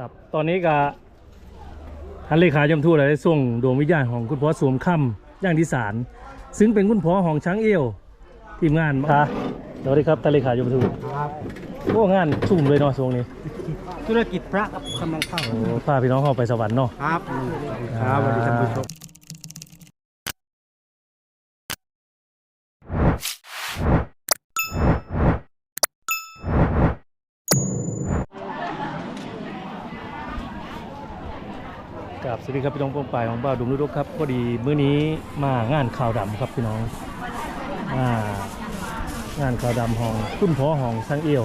ครับ ตอนนี้ก็ท่านเลขายมทูตได้ส่งดวงวิญญาณของคุณพ่อสวมค่ำย่างที่ศาลซึ่งเป็นคุณพ่อของช้างเอวทีมงานค่ะสวัสดีครับท่านเลขายมทูตครับโอ้งานชุ่มเลยเนาะช่วงนี้ ธุรกิจพระครับกำลังเข้าโอ้พาพี่น้องเข้าไปสวรรค์เนาะครับครับสวัสดีท่านผู้ชม สวัสดีครับพี่น้องปองปายของบ้าดุมรุดกครับพอดีมื้อนี้มางานข่าวดำครับพี่น้องอ่างานข่าวดำของคุณพ่อของช้างเอว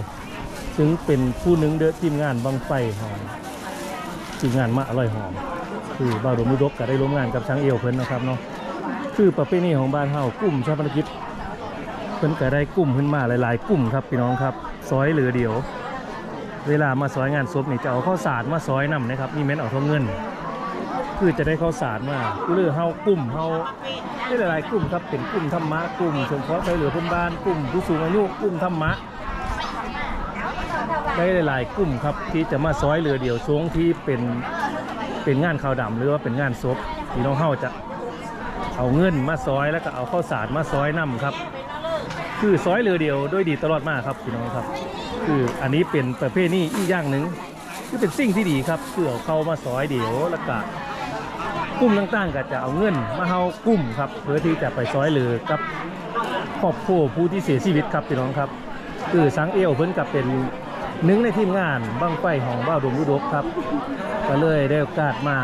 ซึ่งเป็นผู้นึ่งเดอทีมงานบังไฟของทีมงานมาอร่อยหอมคือบ้าดุมรุดกก็ได้ร่วมงานกับช้างเอวเพิ่นนะครับเนาะคือประเพณีของบ้านเฮากลุ่มชาปนกิจเพิ่นก็ได้กลุ่มขึ้นมาหลายๆ กลุ่มครับพี่น้องครับซอยเหลือเดียว เวลามาซอยงานศพนี่จะเอาข้าวสารมาซอยนำนะครับนี่แม่นเอาทองเงิน คือจะได้ข้าวสารมาหรือเฮากลุ่มเฮาได้หลายๆกลุ่มครับเป็นกลุ่มธรรมะกลุ่มสงเคราะห์ช่วยเหลือเพื่อนบ้านกลุ่มผู้สูงอายุกลุ่มธรรมะ ได้หลายๆกลุ่มครับที่จะมาซอยเรือเดียวช่วงที่เป็นเป็นงานข่าวดำหรือว่าเป็นงานศพพี่น้องเฮาจะเอาเงินมาซอยแล้วก็เอาข้าวสารมาซอยนํครับ คือซอยเรือเดียวด้วยดีตลอดมาครับพี่น้องครับ คืออันนี้เป็นประเภทนี้อีกอย่างหนึ่งคือเป็นสิ่งที่ดีครับคือเอเข้ามาซอยเดียวแล้วก็ กลุ่มต่างๆ ก็จะเอาเงินมาเฮากลุ่มครับเพื่อที่จะไปซอยเหลือกับครอบครัวผู้ที่เสียชีวิตครับพี่น้องครับคือสังเอวเพิ่นกับเป็นหนึ่งในทีมงานบังไฟของบ้าวดมรุดกครับก็เลยได้โอกาสมา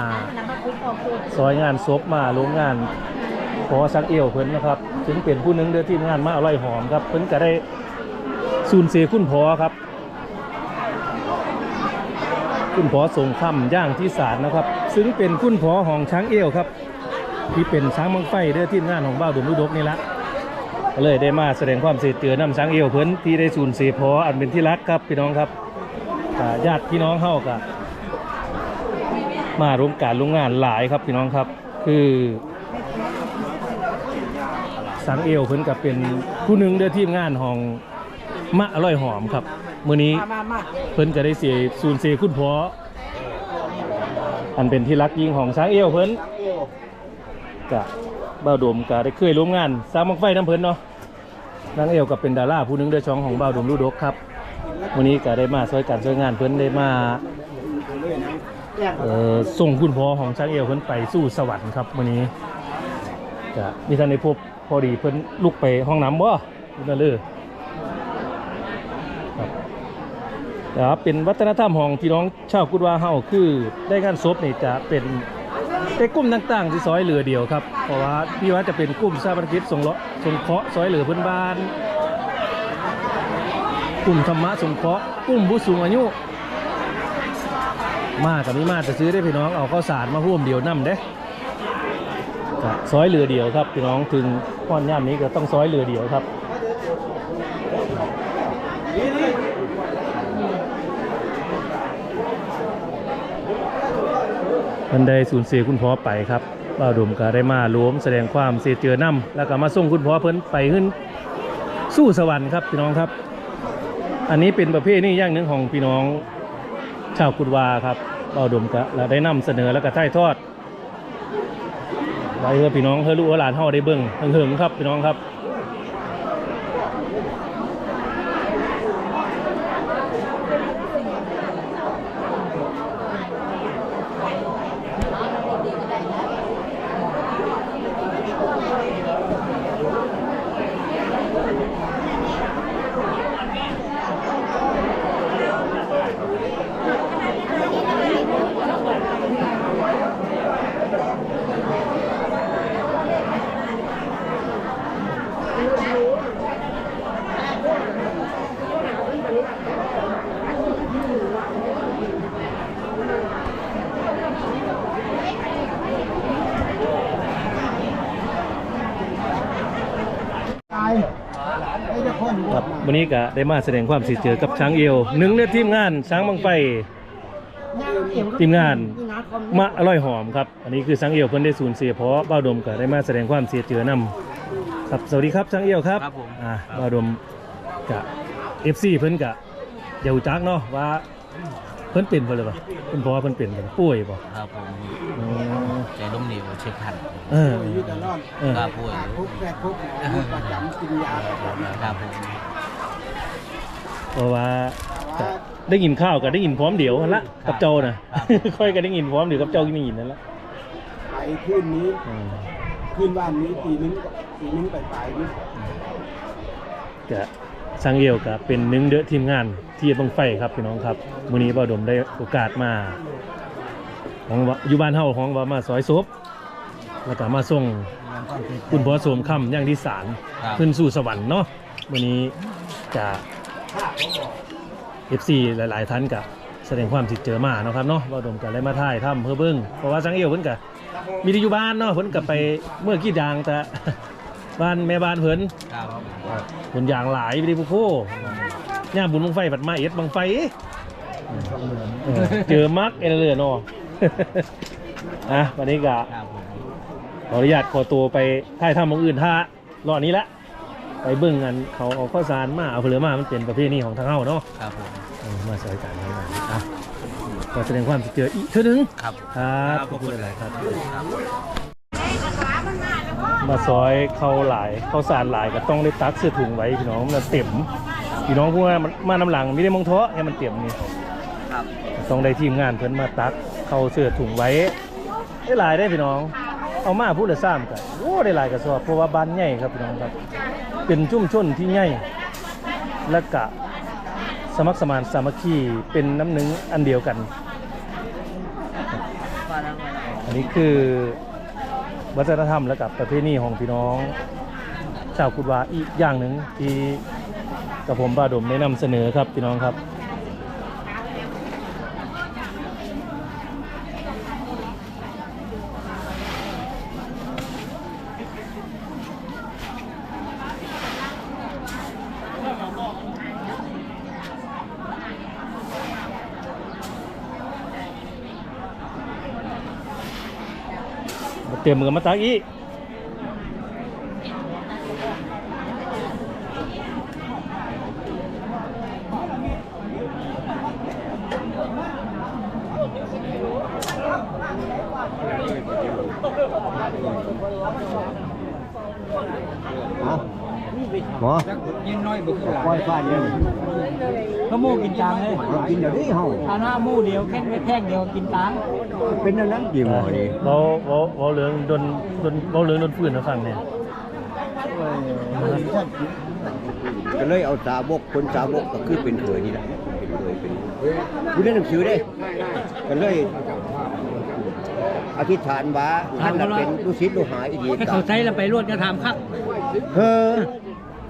ซอยงานศพมาโรงงานขอสังเอวเพิ่นนะครับถึงเป็นผู้หนึ่งเดือทีมงานมาอร่อยหอมครับเพิ่นก็ได้สูญเสียคุณพอครับ คุณพอทรงคำย่างที่ศาลนะครับ ซึ่งเป็นคุณพอของช้างเอวครับ ที่เป็นช้างบังไฟเดือทีมงานของบ้าวดมรุดกนี่ละก็เลยได้มาแสดงความเสียเตือนนำช้างเอวเพิ่นที่ได้สูญเสียพออันเป็นที่รักครับพี่น้องครับญาติพี่น้องเฮากับมาร่วมการร่วมงานหลายครับพี่น้องครับ คือสังเอวเพิ่นกับเป็นผู้หนึ่งเด้อทีมงานของมะอร่อยหอมครับมื้อนี้เพิ่นก็ได้เสียสูญเสียคุณพ่อ อันเป็นที่รักยิ่งของช้างเอวเพิ่นกะบ่าวดมก็ได้เคยร่วมงานสร้างบังไฟน้ำเพิ่นเนาะนางเอวก็เป็นดาราผู้นึงเด้อช่องของบ่าวดมลูกดกครับวันนี้ก็ได้มาช่วยกันช่วยงานเพิ่นได้มาส่งคุณพ่อของช้างเอวเพิ่นไปสู่สวรรค์ครับวันนี้ก็มีท่านได้พบพอดีเพิ่นลุกไปห้องน้ำบ่คุณน่ะเลย นะครับเป็นวัฒนธรรมของพี่น้องชาวกุดว่าเฮาคือได้งานศพนี่จะเป็นได้กลุ่มต่างๆที่ซอยเหลือเดียวครับเพราะว่าพี่ว่าจะเป็นกลุ่มชาบันกิจสงเคราะห์สงเคราะห์ซอยเหลือเพื่อนบ้าน กลุ่มธรรมะสงเคราะห์กลุ่มผู้สูงอายุ มากับมีมาจะซื้อได้พี่น้องเอาข้าวสารมาร่วมเดียวนํเด้ซอยเหลือเดียวครับพี่น้องถึงก้อนย่ามนี้ก็ต้องซอยเหลือเดียวครับ มันได้สูญเสียคุณพ่อไปครับบ่าวดมก็ได้มาร่วมแสดงความเสียเจือน้ำแล้วก็มาส่งคุณพ่อเพิ่นไปขึ้นสู้สวรรค์ครับพี่น้องครับ อันนี้เป็นประเภทนี้อย่างหนึ่งของพี่น้องชาวกุดวาครับบ่าวดมก็เราได้นำเสนอแล้วก็ถ่ายทอดไว้เพื่อพี่น้องเพื่อลูกหลานเฮาได้เบิ่งเหิงครับพี่น้องครับ นนี้ก็ได้มาแสดงความเสียเจือกับช้างเอวหนึ่งในทีมงานช้างบังไฟทีมงานมะอร่อยหอมครับ อันนี้คือสังเอียวเพิ่นได้สูญเสียเพราะบ้าวดมก็ได้มาแสดงความเสียเจือนำครับสวัสดีครับสังเอียวครับครับผมอ่าบ้าวดมกับเอฟซีเพิ่นกะเดี๋ยวจักเนาะว่าเพิ่นเป็นเพิ่นเลยป่ะเพิ่นบอกว่าเพิ่นเป็นเพิ่นป่วยป่ะครับผมอ๋อใจล้มเหลวเช็คพันเอออยู่แต่รอดเออก็ป่วยคุกแรกคุกหมอประจำกินยาประจำครับผม เพราะว่าจะได้ยินข้าวก็ได้ยินพร้อมเดี๋ยวหั่นละกับเจ้านะค่อยก็ได้ยินพร้อมเดี๋ยวกับเจ้าก็ได้ยินนั่นละไปคืนนี้อืมคืนวันนี้ตีนึงตีนึงไปไปนี่จะสังเอวกับเป็นหนึ่งเดอะทีมงานที่บังไฟครับพี่น้องครับมื้อนี้บ่าวดมได้โอกาสมา ของว่าอยู่บ้านเฮาของว่ามาซอยซบแล้วก็มาส่ง คุณพ่อสวมคำอย่างที่ศาลครับ ขึ้นสู่สวรรค์เนาะวันนี้จะ FC หลาย ๆท่านกับแสดงความสิเจอมาเนาะครับเนาะว่าดมกันได้มาถ่ายทำเพื่อเบิ้งเพราะว่าสังเอวเพิ่นกะมีที่อยู่บ้านเนาะเพิ่นกับไปเมื่อกี้ยางแต่บ้านแม่บ้านเพิ่นครับเพิ่นยางหลายไปดิผู้โคย่าบุญบังไฟบัดมาเอ็ดบังไฟเออเจอมักเอเลือเนาะอะวันนี้กะขออนุญาตขอตัวไปถ่ายทำของอื่นท่ารอนี้ละ ไปเบิ่งกันเขาเอาข้าวสารมาเอาเผลือมามันเป็นประเภทนี้ของทางเฮาเนาะครับผมเออมาสอยกันให้หน่อยอะก็แสดงความเสียใจอีกเท่านึงครับครับขอบคุณหลายครับมาซอยเข้าหลายเข้าสารหลายก็ต้องได้ตักเสื้อถุงไว้พี่น้องมันเต็มพี่น้องพวกนั้นมันมาน้ำหลังไม่ได้มองเทาะให้มันเต็มนี่ครับต้องได้ทีมงานเพิ่นมาตักเข้าเสื้อถุงไว้ได้หลายได้พี่น้อง เอามาพูดละซ้ำกันโอ้ได้หลายกระสอบเพราะว่าบ้านใหญ่ครับพี่น้องครับ เป็นชุ่มชนที่ใหญ่และกะสมัครสมานสามัคคีเป็นน้ำหนึ่งอันเดียวกัน อันนี้คือวัฒนธรรมและกับประเพณีของพี่น้องชาวกุดวาอีกอย่างหนึ่งที่กับผมบาดมได้นำเสนอครับพี่น้องครับ เตรียมมือมาตักอีกหมอยินน้อยบุคือหลาปล่อยฟ้าเดียวก็หมูกินจางเลยเรากินเดี๋ยวนี้เฮาทานห้าหมูเดียวแค่แท่งเดียวกินตาง เป็นอันนั้นกี่หมอนี่เบาเบาเบาเหลืองโดนโดนเบาเหลืองโดนฟืนนะฟังเนี่ยก็เลยเอาสาวกคนสาวกก็คือเป็นเขยนี่แหละเป็นเขยเป็นอยู่ในหนังสือได้ก็เลยอธิษฐานว่าท่านน่ะเป็นลูกศิษย์ลูกหาอีดีให้กัเขาใช้แล้วไปรวดกระทำครับ เฮ้อ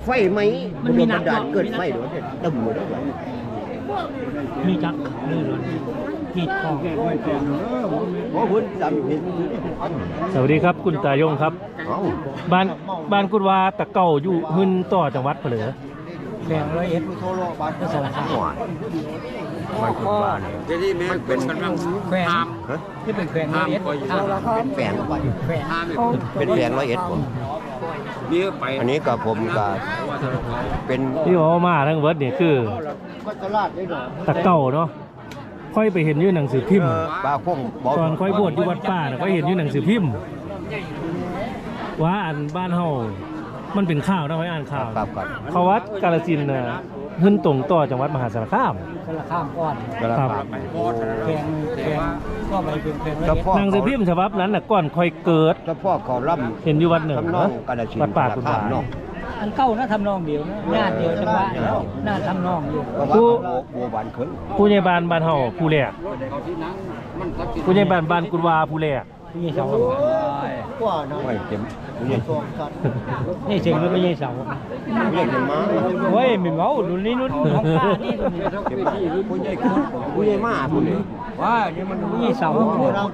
ไฟไหมมันมีหนักดาลเนอะเกิดไฟหรือว่าเนี่ยตึ้มหมดเลยมีจักนี่เลย กีดคอโอ้คุณจำเห็นสวัสดีครับคุณตายงครับเอ้าบ้านบ้านกุดวาตะเก่าอยู่หึนต่อจังหวัดเผลอแข่งร้อยเอ็ดโทรบ้านก็สารคามหวานมันคุณบ้านเนี่ยมันเป็นแขวงฮะที่เป็นแขวงร้อยเอ็ดเป็นแฝงแขวงเป็นแฝงร้อยเอ็ดผมอันนี้กับผมกับเป็นที่เขาเอามาทั้งเวิร์ดเนี่ยคือก็ตลาดได้หรอตะเก่าเนาะ ค่อยไปเห็นอยู่หนังสือพิมพ์ ปลาคงบตอนค่อยบวชอยู่วัดป่าน่ะค่อยเห็นอยู่หนังสือพิมพ์ ว่าอันบ้านเฮามันเป็นข่าวนะไว้อ่านข่าวครับครับเขาวัดกาลสินธุ์น่ะหึนตรงต่อจังหวัดมหาสารคามสารคามก้อนครับแข่งแข่งก็ไปเป็นแข่งร้อยเฉเอ็ดพาะหนังสือพิมพ์ฉบับนั้นน่ะก่อนค่อยเกิด เฉพาะเขาล่ำเห็นอยู่วัดหนึ่งทำนองกาฬสินธุ์วัดป่าคุณบาสารคามเนาะ อันเก้านะทำนองเดียวนะญาติเดียวจังหวะหน้าทำนองอยู่เพราะว่าเขาโบบัวบานเขิงผู้ใหญ่บ้านบ้านเฮาผู้แรกผู้ใหญ่บ้านบ้านกุดวาผู้แรกพี่เสากว่านะไม่เต็มนี่สองสัตว์นี่เสียงหรือไม่ใช่เสาเรียกกันมาเฮ้ยไม่เมารุ่นนี้รุ่นของข้านี่เต็มที่ผู้ใหญ่คุณผู้ใหญ่มาผู้นี้ ว่านี่มันผู้ใหญ่เสาเรา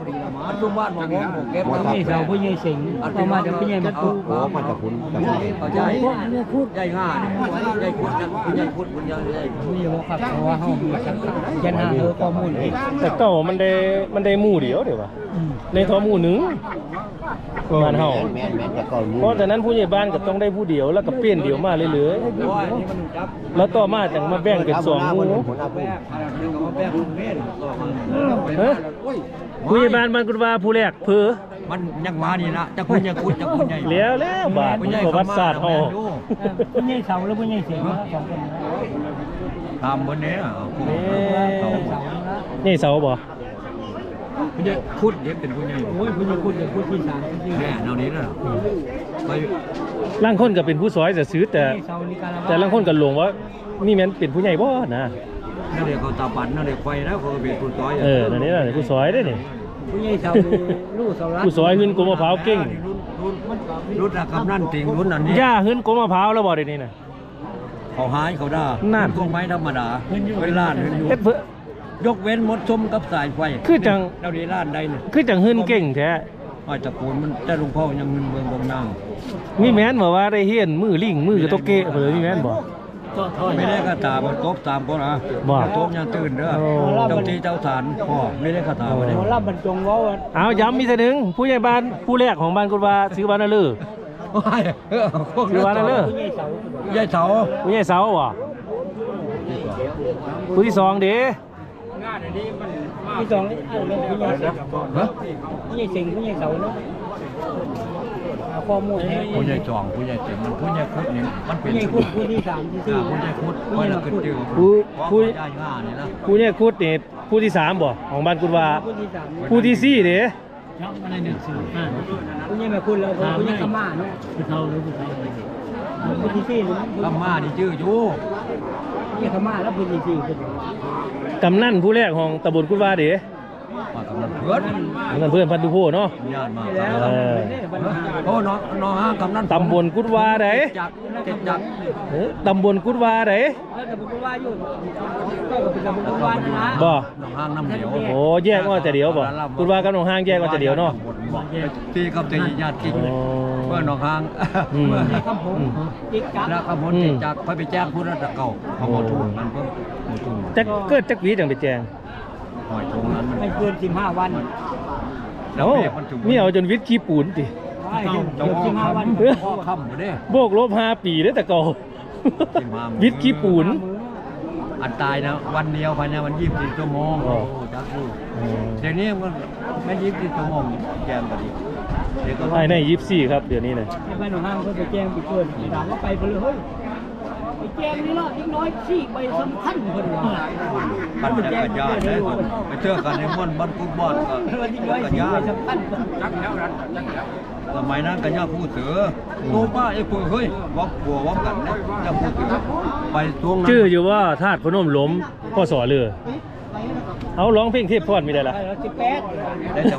ปรีละมาจุบ้านมองผมเก็บผู้ใหญ่เสาผู้ใหญ่สิงเอามาจากผู้ใหญ่มาตู้โอ้มันจะคุณจะคุณเขาใจพูดใหญ่ง่าใหญ่พูดกันผู้ใหญ่พูดผู้ใหญ่ใหญ่ผู้ใหญ่บอกครับเพราะว่าเขามีสังกัดยันหาเออข้อมูลแต่เก่ามันได้มันได้หมู่เดียวเดี๋ยววะในท้อหมู่หนึ่ง บ้านเฮาแม่นแม่นแต่ก่อนเพราะฉะนั้นผู้ใหญ่บ้านก็ต้องได้ผู้เดียวแล้วก็เปลี่ยนเดียวมาเรื่อยโอ้ยนี่มันจับๆแล้วต่อมาจังมาแบ่งเป็นสองหมู่หัวหน้าแบผู้กอะไรเดี๋ยวก็มาแบกคุณเม่นต่อมาเฮ้ยผู้ใหญ่บ้านบ้านกุฎวาผู้แรกเผือมันยังมานี่นะจะคุณยังคุณจะคุณใหญ่แล้วแล้วบาทประวัติศาสตร์เฮาคุณใหญ่เสาแล้วคุณใหญ่เสียงสองคนตามบนนี้อะคุณนี่เสานี่เสาบ่ คุณใหญ่คุดเด็กเป็นคุณใหญ่โอ้ยคุณใหญ่คุดเด็กคุดที่สามแน่แนวนี้นะไปล่างคนก็เป็นผู้ซอยจะซื้อแต่เสาลิกาลาแต่ล่างคนก็หลงว่านี่แม่นเป็นผู้ใหญ่บ่นะ นั่นเด็กเขาตาปันนั่นเด็กไฟนะเขาเป็นคุณต้อยเออนั่นนี่น่ะผู้ซอยได้นี่คุณใหญ่เสาลูกเสารัผู้ซอยขึ้นกลมมะพร้าวเก่งรุ่นรุ่นระกับนั่นติงรุ่นอันนี้ย่าขึ้นกลมมะพร้าวแล้วบ่เดี๋ยวนี้น่ะ เขาหายเขาด่านั่น พวกไม้ธรรมดาเวลาเดินอยู่เฮ็ดเพื่อ ยกเว้นมดชมกับสายไฟคือจัง เราดีล้านใดเนี่ยคือจังขึ้นเก่งแท้อ้อยตะปูนมันแต่หลวงพ่อยังเงินเมืองบงนางมีแม่นบ่ว่าได้เฮียนมือลิงมือกระตกเกะเพิ่นมีแม่นบ่ไม่ได้กระตาบนโต๊ะตามพ่อนะบ่โต๊ะยังตื่นเด้อโอ้เจ้าที่เจ้าฐานพ่อไม่ได้กระตาบ่ได้หมอลำบรรจงเว้าว่าเอาย้ำมีเสอหนึงผู้ใหญ่บ้านผู้แรกของบ้านกุฎวาซื้อบ้านนั่นเลยว้ายเออพวกซื้อบ้านนั่นเลยผู้ใหญ่เสาใหญ่เสาผู้ใหญ่เสาบ่ผู้ที่สองเด้ ที่สองนี่เอาเรื่องผู้ใหญ่เสาฮะผู้ใหญ่เสิงผู้ใหญ่เสาเนาะเอาข้อมูลให้ผู้ใหญ่จองผู้ใหญ่เต็มมันผู้ใหญ่คุดนี่มันเป็ผู้นใหญ่พูดผู้ที่สามที่สี่อ่าผู้ใหญ่คุดไว้แล้วขึ้นจือผู้ผู้ ผู้ใหญ่ง่านี่นะผู้เนี่ยคุดนี่ผู้ที่สามบ่ของบ้านกุฎวาผู้ที่สามผู้ที่สี่เด้ยังไม่ได้หนึ่งสื่ออ่าผู้ใหญ่มาคุณแล้วผู้ใหญ่ขม่าเนาะผู้เฒ่าหรือผู้เฒ่าผู้ที่สี่หรือลำมานี่ชื่ออยู่ผู้ใหญ่ขม่าแล้วผู้ที่สี่คือ กำนันผู้แรกของตำบลกุฎวาเด้มากำนันเพื่อนกำนันเพื่อนพันธุโพเนาะญาติมาแล้วเออโอ้น้องน้องห้างกำนันตำบลกุฎวาเด้จักเจ็ดจักเอ้อตำบลกุฎวาเด้แล้วแต่ผมก็ว่าอยู่ก็เป็นตำบลกุฎวานะบ่น้องห้างน้ำเหนียวโอ้แยกว่าจะเดียวบ่กุฎวากับหนองห้างแยกว่าจะเดียวเนาะที่กับที่ญาติกินอ๋อเมื่อน้องห้างอืมเมื่อคำผมจิกจักแล้วขบวนติดจักไปไปแจ้งผู้รัตเก่าเขาหมอทุ่งมันเพิ่มหมอทุ่ง จักเกิดจักหวีจังไปแจงหอยตรงนั้นมันไม่เกินสิบห้าวันแล้วเอ้าแม่มันถึงมีเอาจนวิทย์ขี้ปูนติไม่เจ้าเกินสิบห้าวันเออพ่อค่ำหมดเด้โบกลบห้าปีได้อแต่เก่าจริงมาหมดวิทย์ขี้ปูน อันตายนะวันเดียวภายในวันยี่สิบสี่ชั่วโมงอ๋อโอ้จักรู้เดี๋ยวนี้มันไม่ยี่สิบสี่ชั่วโมงแกมกันดีเดี๋ยวก็ภายในยิบสี่ครับเดี๋ยวนี้เลยไปหนองห้างเขาไปแจ้งไปเกินไปถามว่าไปไปเลยเฮ้ยไป แจงนี่เนาะอีกน้อยสี่ใบสำคัญเพิ่นว่ากันจักรยานเลยไปเชื่อกันในม่วนบ้านกุ๊กบอดก็วันที่ยจักรสี่ยาใบนสำคัญเพิ่นสมัยนั้นกันย่าพูดเสือโตป้าไอ้ปุ้ยเฮ้ยวับบัววับกันนะย่าพูดเสือไปตวงนั้นชื่ออยู่ว่าธาตุพนมหล้มพ่อสอเรือเอาร้องเพลงเทพพรมีได้ละสิบแปดได้จะ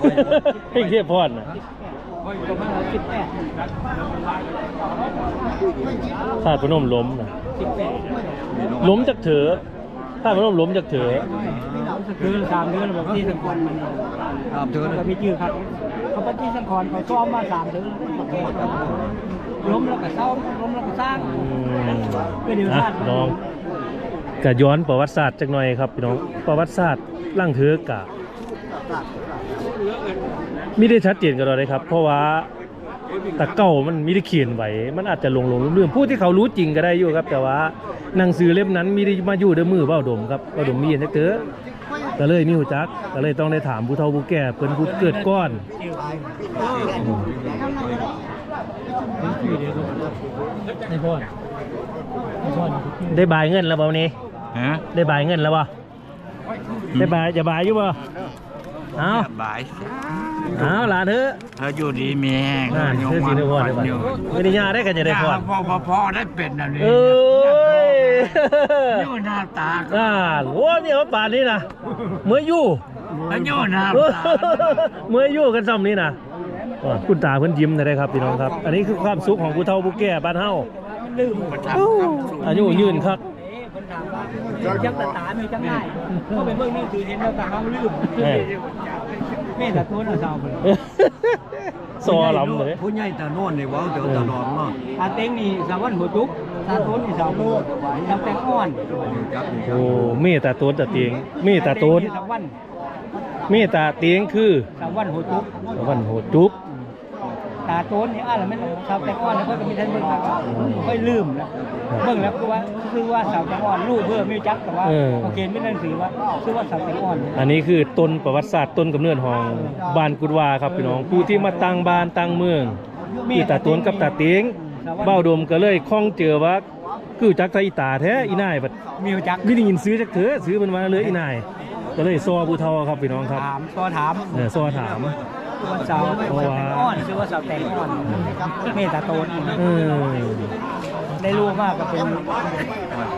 เพลงเทพพรนะปราสิบแปดธาตุพนมล้มนะ ล้มจากเถอธาตุพนมหล้มจากเถอคือสามเดือนแบบที่สังคอนมันตามเธอก็นะมีชื่อครับเขาปฏิสังคอนเขาซ้อมมาสามเดือนล้มแล้วก็เศร้าล้มแล้วก็สร้างอืมก็เดี๋ยวอะชาติน้องก็ย้อนประวัติศาสตร์จักหน่อยครับพี่น้องประวัติศาสตร์ล่างเถอกะไม่ได้ชัดเจนกันเลยครับ เพราะว่า แต่เก่ามันมีได้เขียนไว้มันอาจจะหลงหลงลืมๆผู้ที่เขารู้จริงก็ได้อยู่ครับ แต่ว่าหนังสือเล่มนั้นมีได้มาอยู่เด้อมือเบ้าดมครับเบ้าดมมีอันจักเตอก็เลยมีหูจักก็เลยต้องได้ถามผู้เฒ่าผู้แก่เพิ่นผู้เกิดก้อนในพ่อนในพ่อนได้บายเงินแล้วบ่วันนี้ฮะได้บายเงินแล้วบ่ได้บายจะบายอยู่บ่เอาบาย เอาหลานเถอะเธออยู่ดีมีแห้งอ่าเธอสิได้พรได้บ่ไม่ได้ยาได้กันจะได้พรพอพอพอได้เป็นอันนี้เอ้ยยู่หน้าตาอ่าโอ้เนี่ยว่าป่านนี้นะเมื่ออยู่แล้วยู่หน้าเออตาเมื่ออยู่กันซ้ำนี้นะอ่าคุณตาเพิ่นยิ้มได้ครับพี่น้องครับ อันนี้คือความสุขของผู้เฒ่าผู้แก่บ้านเฮาลืมอายุยืนครับคนถามว่าจักตาตาไม่จักง่ายก็ไปเบิ่งนี่คือเห็นแล้วตาเขาลืมเอ้ย แม่ตาโทนเอาสาวเพิ่นซอลำเลยผู้ใหญ่ตาโน่นนี่เว้าเดี๋ยวตาดอนเนาะตาเต็งนี่สาววันหัวจุกตาโทนนี่สาวโลดทำแต่ก้อนจักนี่ครัโอ้บเมตตาโตนตาเตียงเมตตาโตนสาววันเมตตาเตียงคือสาววันหัวจุกวันโหดจุกส ตาโต้นนี่อะแล้วมันสาวแตงอ่อนแล้วเพิ่นก็มีท่านเบิ่งแล้วค่อยลืมนะเบิ่งแล้วคือว่าคือว่าสาวแตงอ่อนลูกเพิ่นไม่รู้จักแต่ว่าเออ โอเคไม่ได้หนังสือว่าชื่อว่าสาวแตงอ่อนอันนี้คือต้นประวัติศาสตร์ต้นกำเนิดของบ้านกุดวาครับพี่น้องผู้ที่มาตั้งบ้านตั้งเมืองอีตาตวนกับตาเตียงเบ้าดมก็เลยคล้องเจอว่าคือจักไทยอีตาแท้อีนายบัดมีรู้จัก ไม่ได้ยินซื้อจักเถอะซื้อมันมาเลยอีนาย ก็เลยซอผู้เฒ่าครับพี่น้องครับถามก็ถามเออซอถาม ว่าสาวแตงอ่อนชื่อว่าสาวแตงอ่อนเมตตาโตนได้รู้มากก็เป็น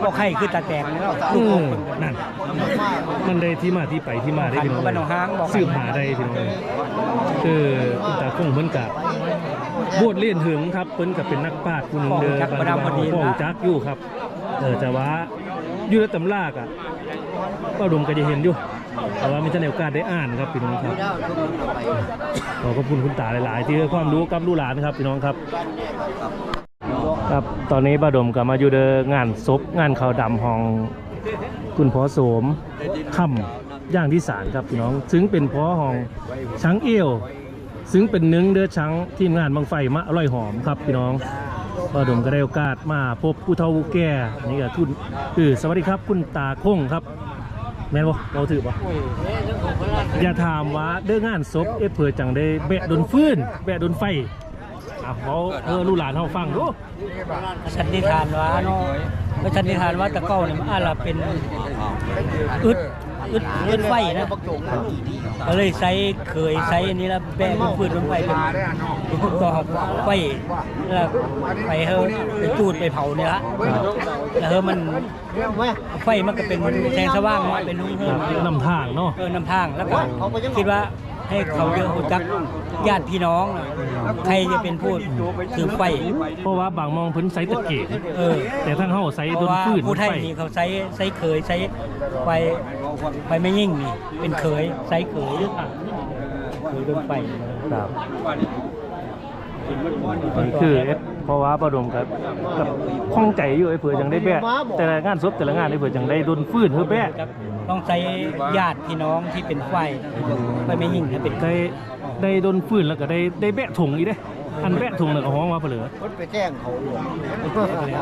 พวกไข่คือตาแตงแล้วลูกของคนนั่นมันได้ที่มาที่ไปที่มาได้พี่น้องบ้านหนองฮางบอกสืบหาได้พี่น้องคือคุณตาคงเพิ่นกับบวชเรียนถึงครับเพิ่นกับเป็นนักปราชญ์คุณเด้อจักปรดามพอดีพ่อจักอยู่ครับเออแต่ว่าอยู่ในตำรากอะก็ดมก็จะเห็นอยู่ แต่ว่าไมแต่ได้โอกาสได้อ่านครับพี่น้องครับขอขอบคุณคุณตาหลาย ๆ ที่ให้ความรู้กับลูกหลานครับพี่น้องครับ ครับตอนนี้บาดมก็มาอยู่เดองานศพงานข่าวดำของคุณพ่อโสมค่ำย่างที่สารครับพี่น้อง ซึ่งเป็นพ่อของช้างเอี้ยว ซึ่งเป็นนึ่งเดือช้างทีมงานบางไฟมะอร่อยหอมครับพี่น้องบาดมก็ได้โอกาสมาพบผู้เฒ่าผู้แก่นี่ก็คุณคือสวัสดีครับคุณตาคงครับ แม่นบ่เราถือบ่อย่าถามว่าเด้องานศพเอดเผื่อจังได้แบะดนฟื้นแบะดนไฟอะเขาเออลูกหลานเขาฟังดูสันนิษฐานว่าเนาะก็สันนิษฐานว่าตะเก้าเนี่ยมันอาจจะเป็นอึด อึดอึดไฟนะก็เลยใช้เคยใช้อันนี้แล้วแบกมันฟืนมันไฟเป็นต่อไฟแล้วไปเฮอไปจูดไปเผาเนี่ยละแล้วเฮอมันไฟมันก็เป็นแสงสว่างเนาะเป็นนุ่งเฮคอรับนำทางเนาะเออนำทางแล้วก็คิดว่า ให้เขาเยอะรู้จักญาติพี่น้องน่ะใครจะเป็นผู้ถือไฟเพราะว่าบางมองเพิ่นใส่ตะเกียงเออแต่ทั้งเฮาใส่เพดราะนว่าฟื้นผู้ไทยไฟนี่เขาใช้ใช้เคยใช้ไฟไฟไม่ยิ่งนี่เป็นเคยใช้เคยเคยโดนไฟครับ นี่คือเอสเพราะว่าประดมกับกับข้องใจอยู่ไอ้เผื่อจังได้แบะแต่ละงานศพแต่ละงานไอ้เผื่อจังได้ดนฟื้นเฮือแบะต้องใช้ญาติพี่น้องที่เป็นไฟไฟไม่ยิ่งนะเป็นได้ได้ดนฟื้นแล้วก็ได้ได้แบะถุงอีกเด้อันแบะถุงน่ะก็ฮ้องว่าเผลอคนไปแจ้งเขาหลวง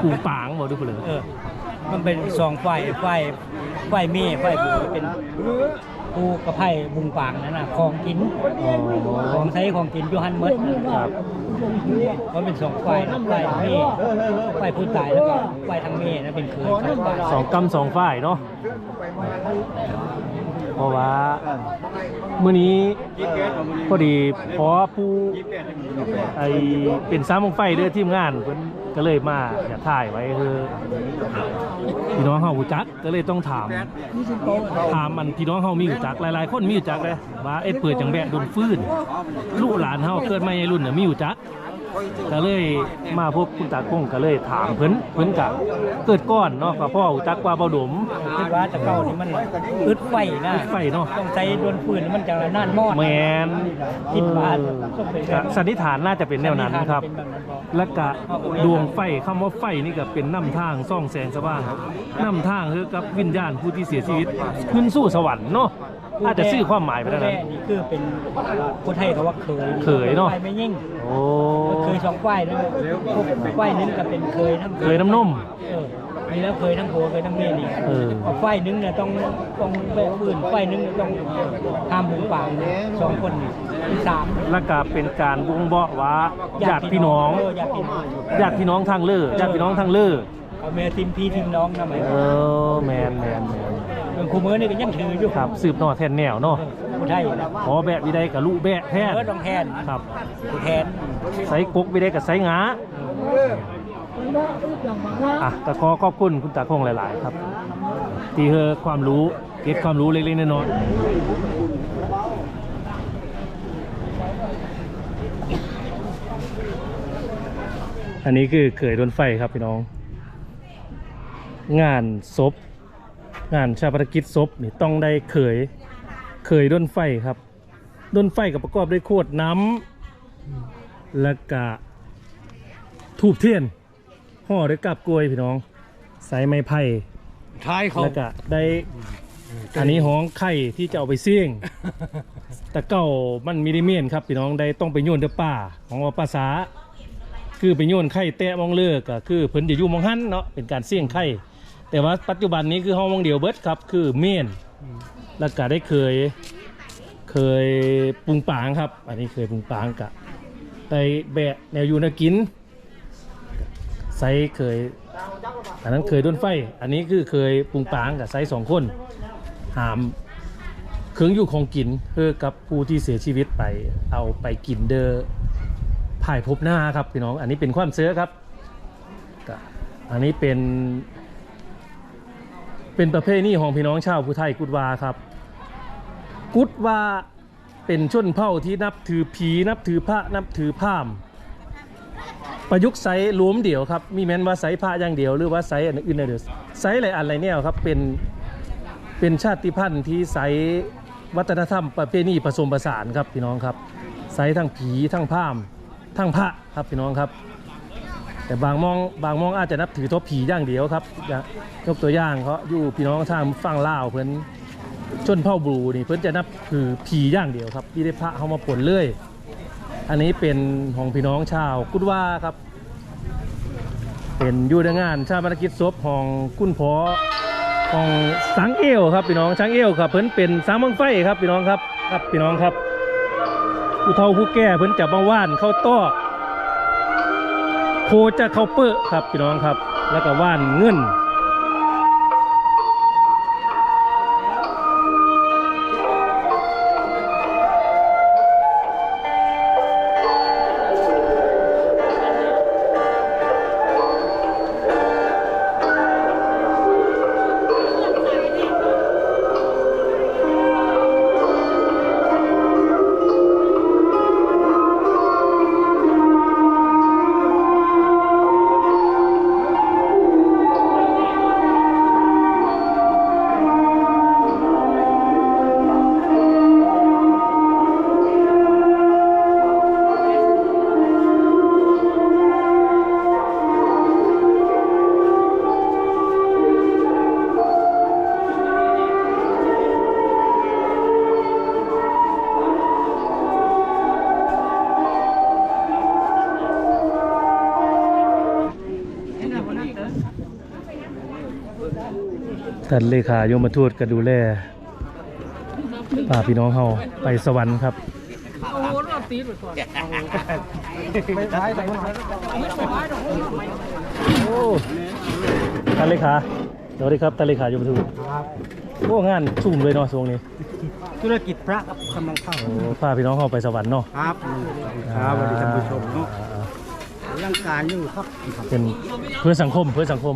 อูปางบ่ดูเผลอเออมันเป็นสองไฟไฟไฟเม่ไฟบูเป็น ภูกระไพ่บุงปางนั่นน่ะของกินอ๋อของใช้ของกินอยูฮันเมดครับมันเป็นสองไฟนะไฟเม่ไฟผู้ตายแล้วก็ไฟทางเม่นะเป็นเคยสองไฟสองกำสองฝ่ายเนาะเพราะว่ามื้อนี้พอดีพอผู้ไอเป็นซ้ำของไฟเด้อทีมงานเพิ่น ก็เลยมาอยากถ่ายไว้คือพี่น้องเฮาหูจักก็เลยต้องถาม ถามมันพี่น้องเฮามีอยู่จักหลายๆ คนมีอยู่จักเลยว่าเอ็ดเปิดจังแบะโดนฟื้นลูกหลานเฮาเกิดมาในรุ่นเนี่ยมีอยู่จัก ก็เลยมาพบคุณตาคงก็เลยถามเพิ่นเพิ่นกะเกิดก้อนเนาะก็พ่อรู้จักว่าเบาดมคิดว่าจะเก่านี่มันอึดไฟนะอึดไฟเนาะต้องใช้โดนปืนมันจะน่านมอดแมนคิดว่าเออต้องเป็นก็สันนิษฐานน่าจะเป็นแนวนั้นครับเป็นแบบนั้นบ่และกะดวงไฟคำว่าไฟนี่ก็เป็นน้ำทางซ่องแสงสว่างน้ำทางคือกับวิญญาณผู้ที่เสียชีวิต ขึ้นสู่สวรรค์เนาะ อาจจะสื่อความหมายไปแล้วนั้นผู้แนี่คือเป็นคนไทยเขาว่าเคยเคยเนาะไฟไม่ยิ่งโอ้ เคยสองไฟนั่นพวกไฟนึงก็เป็นเคยทั้งเคยน้ำนม เออมีแล้วเคยทั้งผัวเคยทั้งเมียนี่เออ เอาไฟนึงเนี่ยต้องต้องแบบอื่นไฟนึงเนี่ยต้องห้ามหมูป่าสองคนนี่สามและก็เป็นการบ่งบอกว่าญาติพี่น้องเญาติพี่น้องญาติพี่น้องทางเลือญาติพี่น้องทางเลือ เอาเมียทีมพี่ทีมน้องนะไหมเออแมนแมนแมน เป็นครูมือนี่ก็ยังถืออยู่ครับสืบนอแทนแนวเนาะผู้ไทยนะขอแบะวิได้กับลูกแบะแทนเออต้องแทนครับผู้แทนไซกกวิได้กับไซงาอะก็ขอขอบคุณคุณตาคงหลาย ๆ ครับ ที่เฮอความรู้เก็บความรู้เล็ก ๆ น้อยๆอันนี้คือเขยโดนไฟครับพี่น้อง งานศพ งานชาปนกิจศพนี่ต้องได้เขยเขยด้นไฟครับ ด้นไฟกับประกอบด้วยขวดน้ำแล้วก็ทูบเทียนห่อด้วยกับกล้วยพี่น้องใส่ไม้ไผ่ท้ายเขาแล้วก็ได้อันนี้ห้องไข่ที่จะเอาไปเสี่ยงแต่เก่ามันมีดิเมนครับพี่น้องได้ต้องไปโยนเดือป่าของว่าภาษา คือไปโยนไข่แตะมองเลิกก็คือเพิ่นจะอยู่มองหันเนาะเป็นการเสี่ยงไข่ แต่ว่าปัจจุบันนี้คือห้องมองเดียวเบิดครับ คือเมนแล้วก็ได้เคยเคยปรุงปางครับ อันนี้เคยปรุงปางกะได้แบะแนวอยู่แนวกินไซส์เคย อันนั้นเคยด้นไฟ อันนี้คือเคยปรุงปางกับไซส์สองคน หามเครื่องอยู่ของกินเพื่อกับผู้ที่เสียชีวิตไปเอาไปกินเดอภายภพหน้าครับพี่น้อง อันนี้เป็นความเสื้อครับก็อันนี้เป็น เป็นประเพณีของพี่น้องชาวผู้ไทยกุดวาครับ กุดวาเป็นชนเผ่าที่นับถือผีนับถือพระนับถือพามประยุกต์ไซส์รวมเดี่ยวครับ มีแม้นว่าไซส์พระอย่างเดียว หรือว่าไซส์อันอื่นเดียวไซส์อะไรอันไรเนี่ยครับเป็นเป็นชาติพันธุ์ที่ไซส์วัฒนธรรมประเพณีผสมผสานครับพี่น้องครับไซส์ทั้งผีทั้งพามทั้งพระครับพี่น้องครับ แต่บางมองบางมองอาจจะนับถือทบผีอย่างเดียวครับอย่างยกตัวอย่างเขาอยู่พี่น้องทางฝั่งลาวเพิ่นชนเผ่าบลูนี่เพิ่นจะนับถือผีอย่างเดียวครับที่ได้พระเขามาผลเลยอันนี้เป็นของพี่น้องชาวกุดว่าครับ เป็นยู่ในงานชาปนกิจศพของคุณพอของสังเอวครับพี่น้องสังเอวครับเพิ่นเป็นสางมังไฟครับพี่น้องครับครับพี่น้องครับผู้เฒ่าผู้แก่เพิ่นจะมาว่านเข้าต้อ โคจะเคาเปอร์ครับพี่น้องครับ แล้วก็ว่านเงิน ท่านเลขายมทูตก็ดูแลพาพี่น้องเฮาไปสวรรค์ครับโอ้ท่านเลขาสวัสดีครับท่านเลขายมทูตโอ้งานชุ่มเลยเนาะช่วงนี้ ธุรกิจพระครับกำลังเข้าโอ้พาพี่น้องเฮาไปสวรรค์เนาะครับครับสวัสดีท่านผู้ชมเนาะร่างการอยู่ครับ เป็นเพื่อสังคมเพื่อสังคม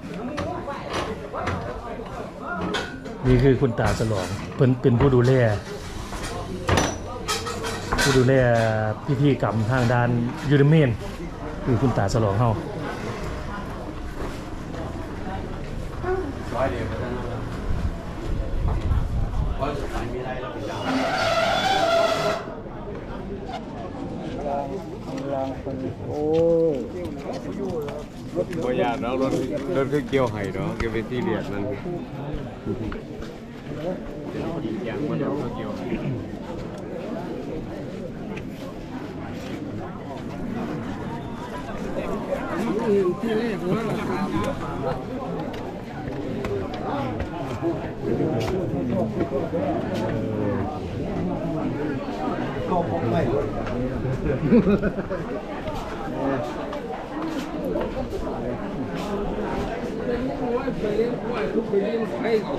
นี่คือคุณตาฉลองเป็นเป็นผู้ดูแลผู้ดูแลพิธีกรรมทางด้านยูเดเมนคือคุณตาฉลองเฮา บ่ยากเนาะรถรถคือเกี่ยวไห้เนาะ เกี่ยวไปที่เรียดมันอย่างมันรถเกี่ยวไห้ น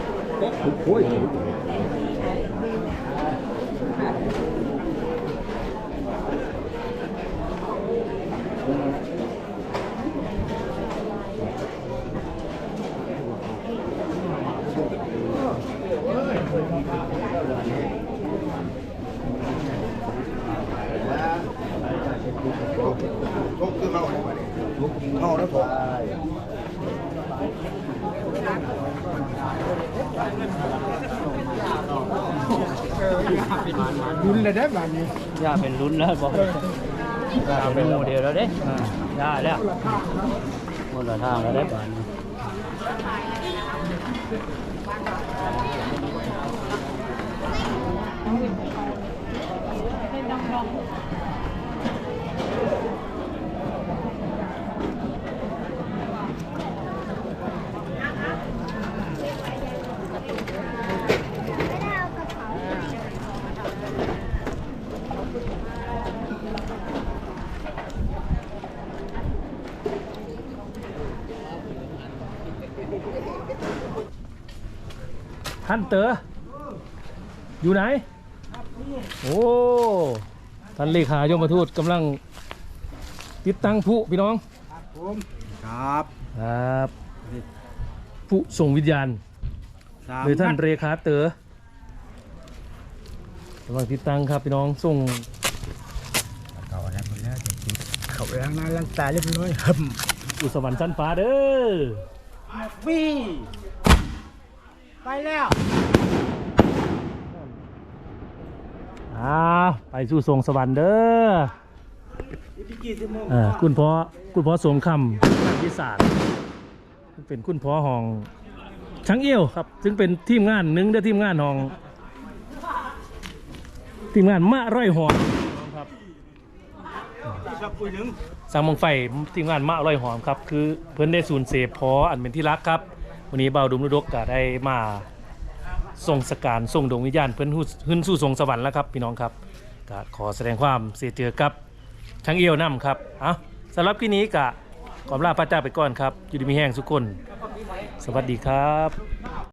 ทุกคือเข้าทุกเข้าแล้วถก ย่าเป็นลุ้นแล้วบอกย่าเป็นโมเดลแล้วเด้อ่าย่าแล้วหมดละทางแล้วได้บานนี้ ท่านเต๋ออยู่ไหน โอ้ท่านเลขายมทูตกำลังติดตั้งผู้พี่น้องครับครับผู้ส่งวิญญาณโดยท่านเรขาเต๋อกำลังติดตั้งครับพี่น้องส่งเขาแล้วคนแล้วเขาล้างหน้าล้างตาเรียบร้อยครับอุสวรรค์ชั้นฟ้าเด้อวี่ ไปแล้วอ้าวไปสู่สวงสวรรค์เด้อเออคุณพ่อคุณพ่อสวงคำนักวิสาสตร์เป็นคุณพ่อของช้างเอี้ยวครับ ซึ่งเป็นทีมงานหนึ่งเด้อทีมงานของ ทีมงานมะร้อยหอมครับสามมงไฟทีมงานมะร้อยหอมครับ คือเพิ่นได้สูญเสพพออันเป็นที่รักครับ วันนี้เบาวดุมนุดกก็ได้มาส่งสการส่งดวงวิญญาณเพื่อนหู้ขึ้นสู่สวงสวรรค์แล้วครับ พี่น้องครับก็ขอแสดงความเสียเจอกับช่างเอียวน้ำครับอะสำหรับที่นี้ก็ขอลาพระเจ้าไปก่อนครับอยู่ดีมีแห้งสุกคน สวัสดีครับ